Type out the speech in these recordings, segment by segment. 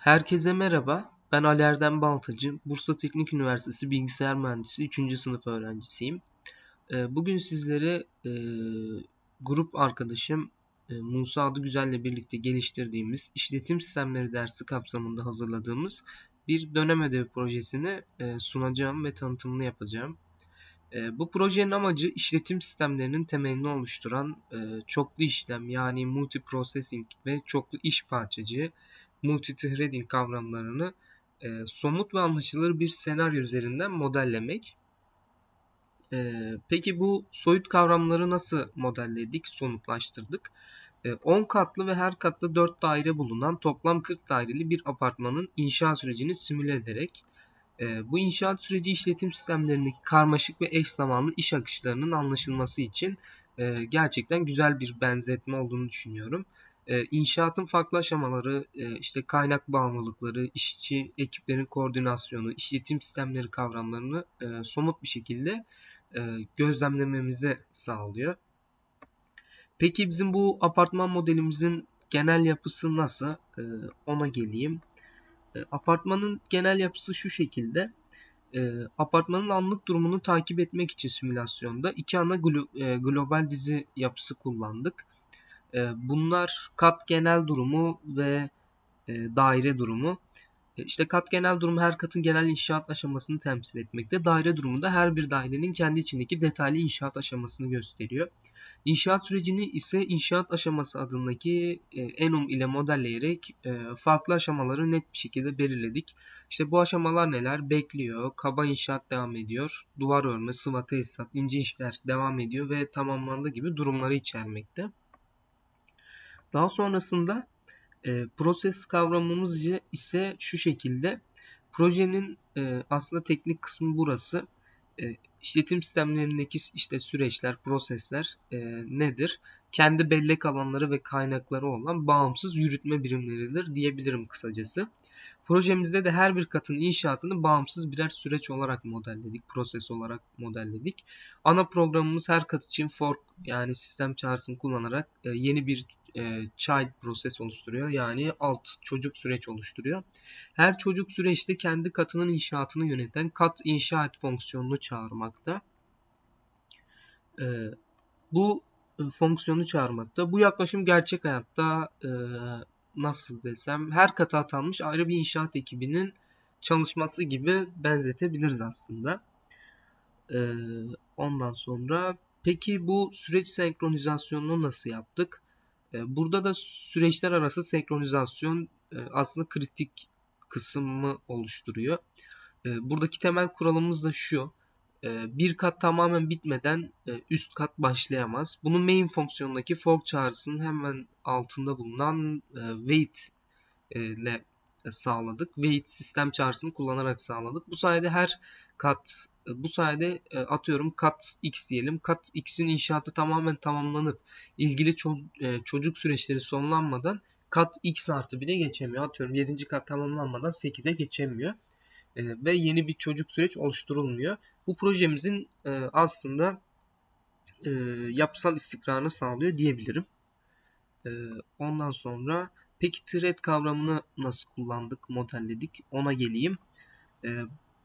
Herkese merhaba. Ben Ali Erdem Baltacı. Bursa Teknik Üniversitesi Bilgisayar Mühendisi 3. sınıf öğrencisiyim. Ee, bugün sizlere e, grup arkadaşım e, Musa Adıgüzel ile birlikte geliştirdiğimiz işletim sistemleri dersi kapsamında hazırladığımız bir dönem ödevi projesini e, sunacağım ve tanıtımını yapacağım. Bu projenin amacı işletim sistemlerinin temelini oluşturan çoklu işlem yani multiprocessing ve çoklu iş parçacığı multithreading kavramlarını e, somut ve anlaşılır bir senaryo üzerinden modellemek. E, peki bu soyut kavramları nasıl modelledik, somutlaştırdık? E, 10 katlı ve her katta 4 daire bulunan toplam 40 daireli bir apartmanın inşa sürecini simüle ederek e, bu inşaat süreci işletim sistemlerindeki karmaşık ve eş zamanlı iş akışlarının anlaşılması için e, gerçekten güzel bir benzetme olduğunu düşünüyorum. E, inşaatın farklı aşamaları, e, işte kaynak bağımlılıkları, işçi ekiplerin koordinasyonu, işletim sistemleri kavramlarını e, somut bir şekilde e, gözlemlememize sağlıyor. Peki bizim bu apartman modelimizin genel yapısı nasıl? Ona geleyim. Apartmanın genel yapısı şu şekilde. Apartmanın anlık durumunu takip etmek için simülasyonda iki ana glo global dizi yapısı kullandık. Ee, bunlar kat genel durumu ve e, daire durumu. E, işte kat genel durumu her katın genel inşaat aşamasını temsil etmekte. Daire durumu da her bir dairenin kendi içindeki detaylı inşaat aşamasını gösteriyor. İnşaat sürecini ise inşaat aşaması adındaki e, enum ile modelleyerek farklı aşamaları net bir şekilde belirledik. İşte bu aşamalar neler? Bekliyor, kaba inşaat devam ediyor, duvar örme, sıva tesisat, ince işler devam ediyor ve tamamlandı gibi durumları içermekte. Daha sonrasında e, proses kavramımız ise şu şekilde. Projenin e, aslında teknik kısmı burası. E, işletim sistemlerindeki işte süreçler, prosesler e, nedir? Kendi bellek alanları ve kaynakları olan bağımsız yürütme birimleridir diyebilirim kısacası. Projemizde de her bir katın inşaatını bağımsız birer süreç olarak modelledik, proses olarak modelledik. Ana programımız her kat için fork yani sistem çağrısını kullanarak e, yeni bir e, child proses oluşturuyor. Yani alt çocuk süreç oluşturuyor. Her çocuk süreçte kendi katının inşaatını yöneten kat inşa et fonksiyonunu çağırmakta. E, bu e, fonksiyonu çağırmakta. Bu yaklaşım gerçek hayatta e, nasıl desem her kata atanmış ayrı bir inşaat ekibinin çalışması gibi benzetebiliriz aslında. E, ondan sonra peki bu süreç senkronizasyonunu nasıl yaptık? E, burada da süreçler arası senkronizasyon e, aslında kritik kısmı oluşturuyor. E, buradaki temel kuralımız da şu. Bir kat tamamen bitmeden üst kat başlayamaz. Bunu main fonksiyonundaki fork çağrısının hemen altında bulunan wait ile sağladık. Wait sistem çağrısını kullanarak sağladık. Bu sayede her kat bu sayede e, atıyorum kat x diyelim. Kat x'in inşaatı tamamen tamamlanıp ilgili e, çocuk süreçleri sonlanmadan kat x artı 1'e geçemiyor. Atıyorum 7. kat tamamlanmadan 8'e geçemiyor. E, ve yeni bir çocuk süreç oluşturulmuyor. Bu projemizin e, aslında e, yapısal istikrarını sağlıyor diyebilirim. E, ondan sonra peki thread kavramını nasıl kullandık, modelledik ona geleyim.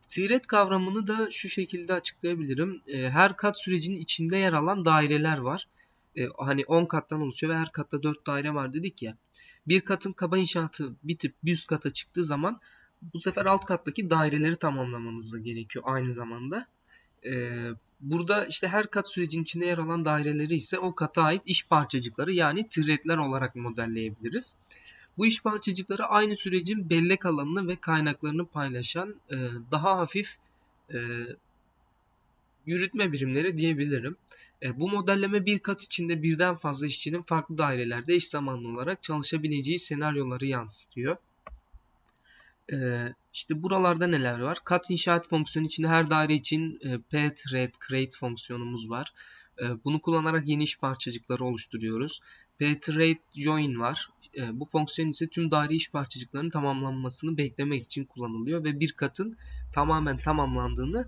Tiret kavramını da şu şekilde açıklayabilirim. E, her kat sürecinin içinde yer alan daireler var. E, hani 10 kattan oluşuyor ve her katta 4 daire var dedik ya. Bir katın kaba inşaatı bitip bir üst kata çıktığı zaman bu sefer alt kattaki daireleri tamamlamanız da gerekiyor aynı zamanda. E, burada işte her kat sürecin içinde yer alan daireleri ise o kata ait iş parçacıkları yani threadler olarak modelleyebiliriz. Bu iş parçacıkları aynı sürecin bellek alanını ve kaynaklarını paylaşan e, daha hafif e, yürütme birimleri diyebilirim. E, bu modelleme bir kat içinde birden fazla işçinin farklı dairelerde eş zamanlı olarak çalışabileceği senaryoları yansıtıyor. E, işte buralarda neler var? Kat inşaat fonksiyonu içinde her daire için e, pet, red, create fonksiyonumuz var. E, bunu kullanarak yeni iş parçacıkları oluşturuyoruz. Ptrade join var. E, bu fonksiyon ise tüm daire iş parçacıklarının tamamlanmasını beklemek için kullanılıyor ve bir katın tamamen tamamlandığını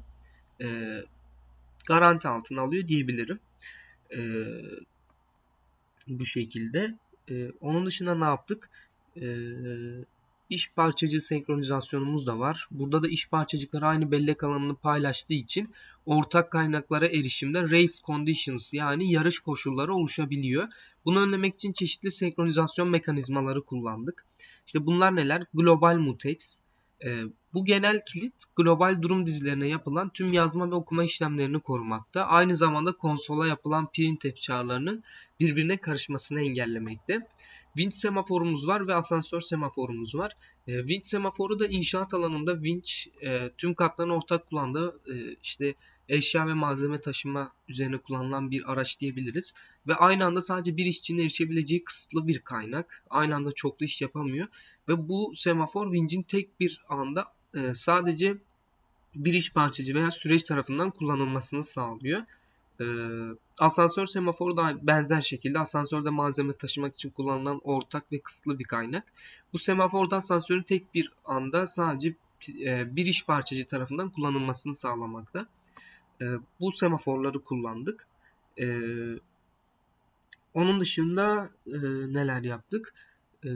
e, garanti altına alıyor diyebilirim. E, bu şekilde. Onun dışında ne yaptık? İş parçacığı senkronizasyonumuz da var. Burada da iş parçacıkları aynı bellek alanını paylaştığı için ortak kaynaklara erişimde race conditions yani yarış koşulları oluşabiliyor. Bunu önlemek için çeşitli senkronizasyon mekanizmaları kullandık. İşte bunlar neler? Global mutex. E, bu genel kilit global durum dizilerine yapılan tüm yazma ve okuma işlemlerini korumakta. Aynı zamanda konsola yapılan printf çağrılarının birbirine karışmasını engellemekte. Winch semaforumuz var ve asansör semaforumuz var. E, winch semaforu da inşaat alanında winch e, tüm katların ortak kullandığı e, işte eşya ve malzeme taşıma üzerine kullanılan bir araç diyebiliriz. Ve aynı anda sadece bir işçinin erişebileceği kısıtlı bir kaynak. Aynı anda çoklu iş yapamıyor. Ve bu semafor winch'in tek bir anda e, sadece bir iş parçacı veya süreç tarafından kullanılmasını sağlıyor. Ee, asansör semaforu da benzer şekilde asansörde malzeme taşımak için kullanılan ortak ve kısıtlı bir kaynak. Bu semaforda asansörün tek bir anda sadece e, bir iş parçacı tarafından kullanılmasını sağlamakta. E, bu semaforları kullandık. E, onun dışında e, neler yaptık? E,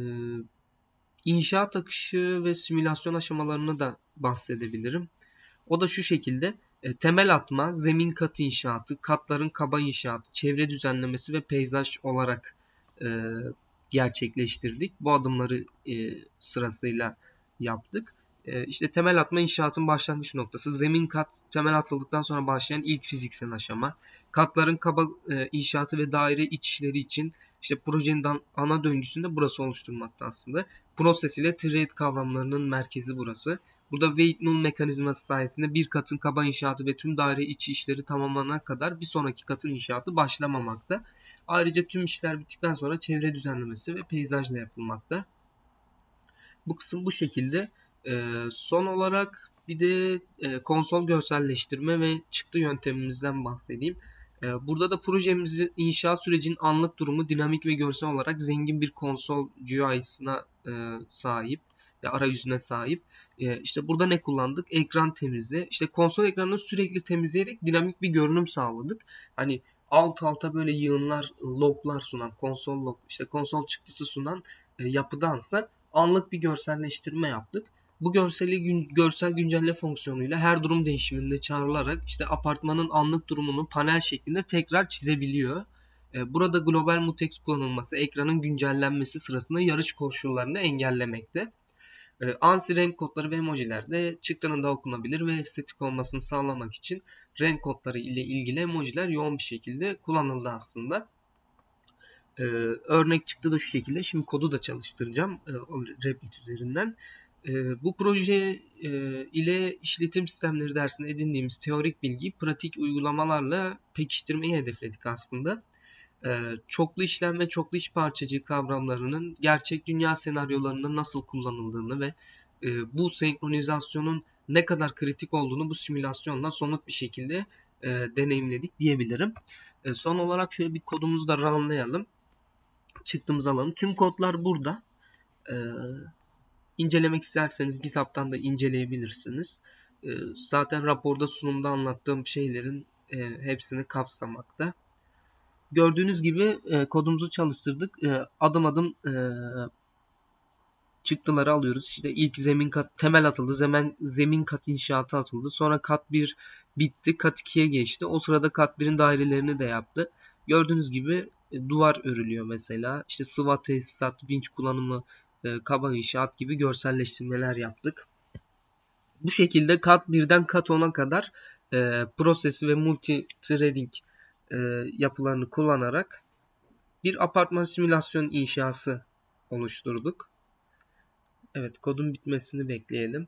inşaat akışı ve simülasyon aşamalarını da bahsedebilirim. O da şu şekilde. E, temel atma, zemin katı inşaatı, katların kaba inşaatı, çevre düzenlemesi ve peyzaj olarak e, gerçekleştirdik. Bu adımları e, sırasıyla yaptık. E, işte temel atma inşaatın başlangıç noktası. Zemin kat temel atıldıktan sonra başlayan ilk fiziksel aşama. Katların kaba e, inşaatı ve daire iç işleri için işte projenin ana döngüsünde burası oluşturmakta aslında. Proses ile trade kavramlarının merkezi burası. Burada wait null mekanizması sayesinde bir katın kaba inşaatı ve tüm daire içi işleri tamamlanana kadar bir sonraki katın inşaatı başlamamakta. Ayrıca tüm işler bittikten sonra çevre düzenlemesi ve peyzajla yapılmakta. Bu kısım bu şekilde. Ee, son olarak bir de e, konsol görselleştirme ve çıktı yöntemimizden bahsedeyim. Ee, burada da projemizin inşaat sürecinin anlık durumu dinamik ve görsel olarak zengin bir konsol GUI'sına e, sahip arayüzüne sahip. E, işte burada ne kullandık? Ekran temizliği. İşte konsol ekranını sürekli temizleyerek dinamik bir görünüm sağladık. Hani alt alta böyle yığınlar, loglar sunan, konsol log, işte konsol çıktısı sunan e, yapıdansa anlık bir görselleştirme yaptık. Bu görseli gün, görsel güncelle fonksiyonuyla her durum değişiminde çağrılarak işte apartmanın anlık durumunu panel şeklinde tekrar çizebiliyor. E, burada global mutex kullanılması ekranın güncellenmesi sırasında yarış koşullarını engellemekte. E, ANSI renk kodları ve emojiler de çıktının da okunabilir ve estetik olmasını sağlamak için renk kodları ile ilgili emojiler yoğun bir şekilde kullanıldı aslında. Ee, örnek çıktı da şu şekilde. Şimdi kodu da çalıştıracağım e, Replit üzerinden. E, bu proje e, ile işletim sistemleri dersinde edindiğimiz teorik bilgiyi pratik uygulamalarla pekiştirmeyi hedefledik aslında. E, çoklu işlem ve çoklu iş parçacığı kavramlarının gerçek dünya senaryolarında nasıl kullanıldığını ve e, bu senkronizasyonun ne kadar kritik olduğunu bu simülasyonla somut bir şekilde e, deneyimledik diyebilirim. Son olarak şöyle bir kodumuzu da runlayalım. Çıktığımızı alalım. Tüm kodlar burada. E, incelemek isterseniz GitHub'tan da inceleyebilirsiniz. Zaten raporda sunumda anlattığım şeylerin hepsini kapsamakta. Gördüğünüz gibi e, kodumuzu çalıştırdık. E, adım adım e, çıktıları alıyoruz. İşte ilk zemin kat temel atıldı. Zemin, zemin kat inşaatı atıldı. Sonra kat 1 bitti. Kat 2'ye geçti. O sırada kat 1'in dairelerini de yaptı. Gördüğünüz gibi e, duvar örülüyor mesela. İşte sıva tesisat, vinç kullanımı, e, kaba inşaat gibi görselleştirmeler yaptık. Bu şekilde kat 1'den kat 10'a kadar e, prosesi ve multi threading e, yapılarını kullanarak bir apartman simülasyon inşası oluşturduk. Evet kodun bitmesini bekleyelim.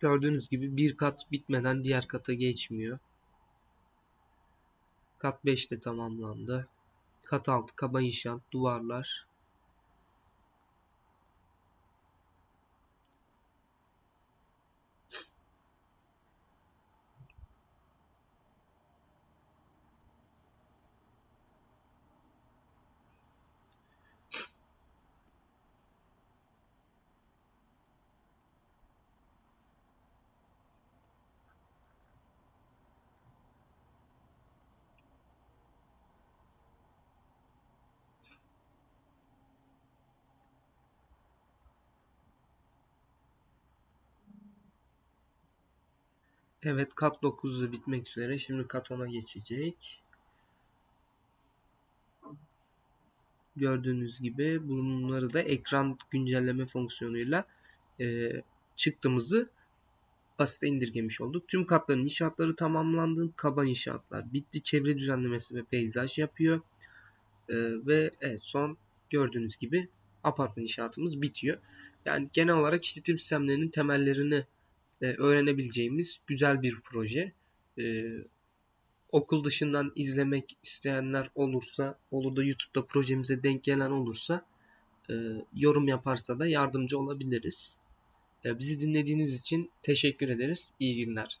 Gördüğünüz gibi bir kat bitmeden diğer kata geçmiyor. Kat 5 de tamamlandı. Kat 6 kaba inşaat, duvarlar, Evet kat 9 da bitmek üzere. Şimdi kat 10'a geçecek. Gördüğünüz gibi bunları da ekran güncelleme fonksiyonuyla e, çıktığımızı basite indirgemiş olduk. Tüm katların inşaatları tamamlandı. Kaba inşaatlar bitti. Çevre düzenlemesi ve peyzaj yapıyor. E, ve evet son gördüğünüz gibi apartman inşaatımız bitiyor. Yani genel olarak işletim sistemlerinin temellerini e, öğrenebileceğimiz güzel bir proje. E, okul dışından izlemek isteyenler olursa, olur da YouTube'da projemize denk gelen olursa e, yorum yaparsa da yardımcı olabiliriz. Bizi dinlediğiniz için teşekkür ederiz. İyi günler.